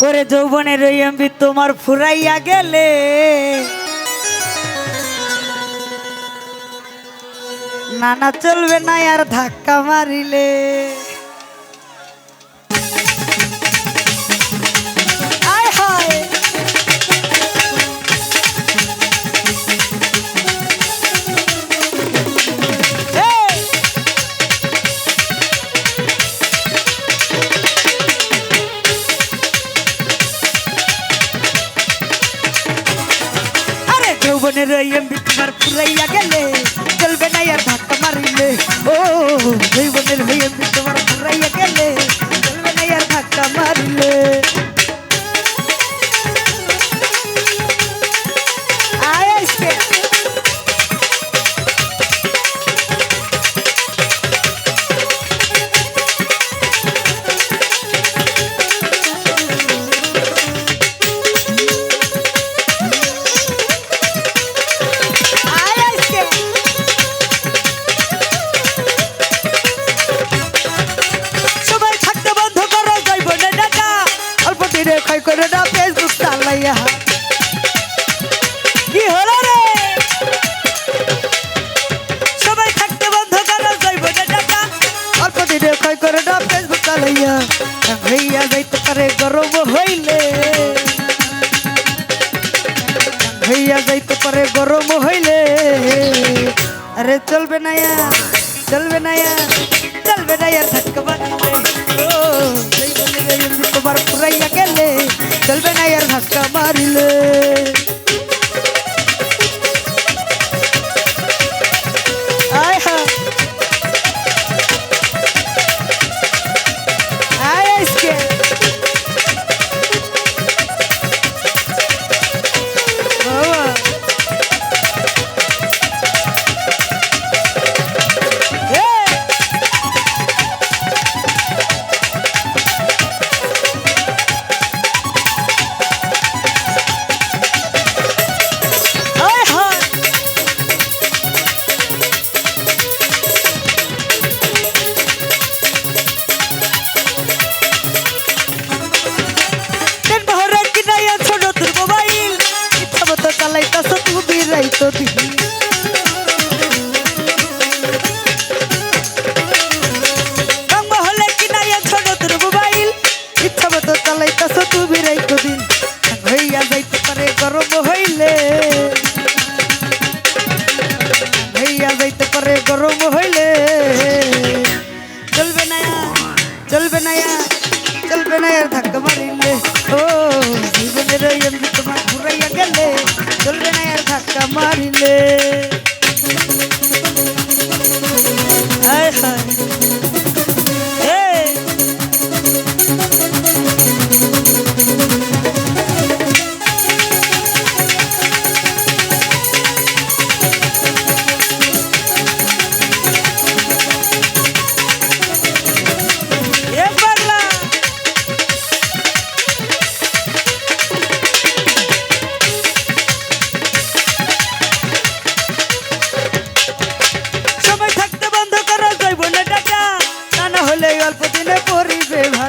করে যৌবনের ওই এমবি তোমার ফুরাইয়া গেলে। নানা চলবে না আর ধাক্কা মারিলে। যৌবনের হইয়া যাইতে পারে, গরম হইলে। হইয়া যাইতে পারে, গরম হইলে। আরে চলবে না চলবে না চলবে না ধাক্কা মারিলে ও, সেই বলে রে এমনি তোমার পুরাইয়া গেলে, চলবে না ধাক্কা মারিলে। আয় হা চলবে না চলবে না আর ধাক্কা মারিলে ও জীবনের ওই এমনি তোমার ঘুরাইয়া গেলে চলবে না আর ধাক্কা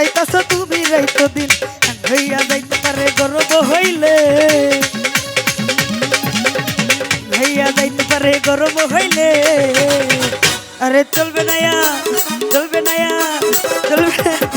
চালাইতাছ তুমি রাইতো দিন হইয়া যাইতে পারে গর্ব হইলে। হইয়া যাইতে পারে গর্ব হইলে। আরে চলবে না চলবে না চলবে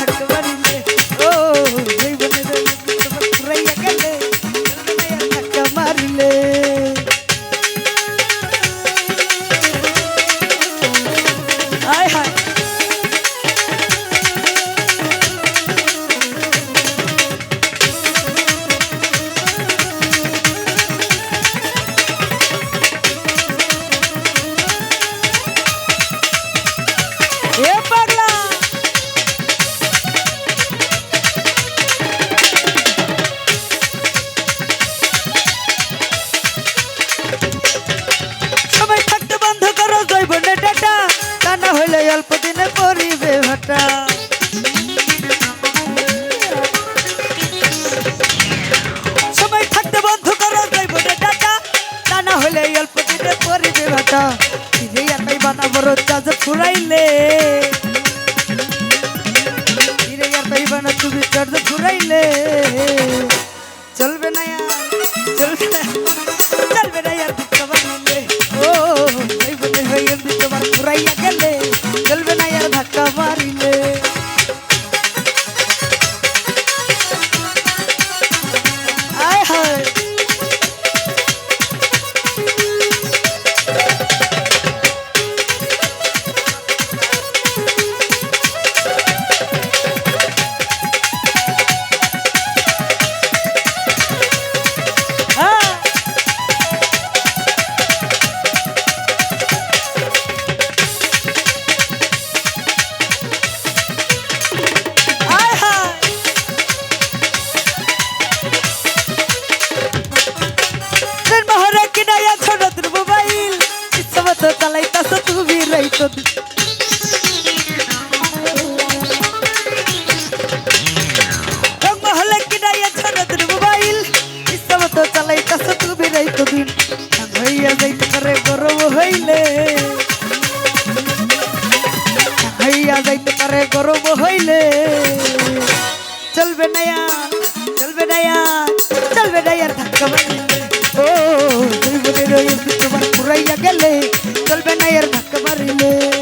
বানা তুমি চার্জ ফুরাইলে চলবে না আর চলবে না চলবে না আর ধাক্কা মারিলে ও এই বলে হয়ে এমনি তোমার ফুরাইয়া গেলে চলবে না আর ধাক্কা তুমি রাইতো দিন হইয়া যাইতে পারে গরম হইলে। হইয়া যাইতে পারে গরম হইলে। চলবে না আর, চলবে না আর, চলবে না আর ধাক্কা মারিলে। ও ওই তোমার পুরাইয়া গেলে চলবে না আর ধাক্কা মারিলে।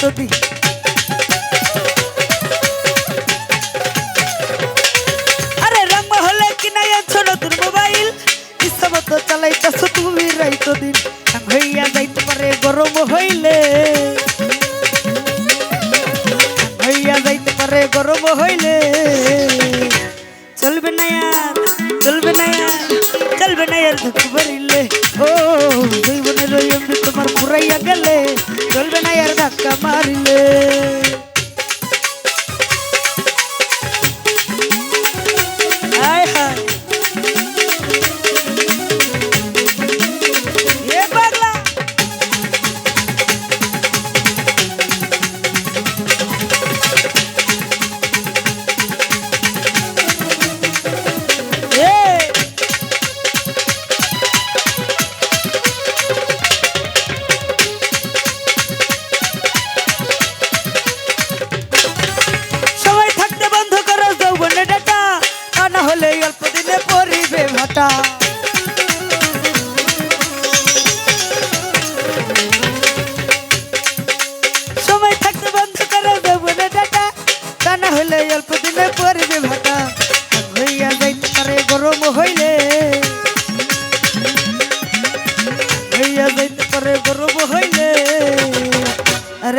তুমি রাইতো দি আরে রং মহলে কিনায়া ছোট তোর মোবাইল? ইচ্ছা মতো চালাইতাছ তুমি রাইতো দিন। হইয়া যাইতে পারে, গরম হইলে। হইয়া যাইতে পারে, গরম হইলে। চলবে না চলবে না চলবে না আর ধাক্কা মারিলে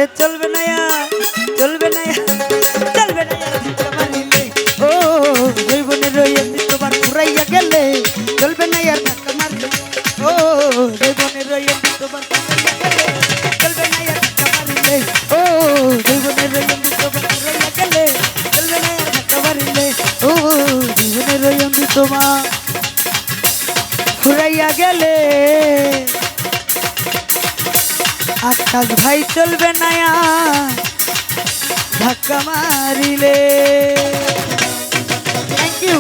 আরে চলবে না চলবে না চলবে না ও জীবনে রইয়া তোমার ঘুরাইয়া গেলে, চলবে না আর ধাক্কা মারলে। ও জীবনে রইয়া রইয়া তোমার ঘুরাইয়া ঘুরাইয়া গেলে। আকাশ ভাই চলবে না ধাক্কা মারিলে। Thank you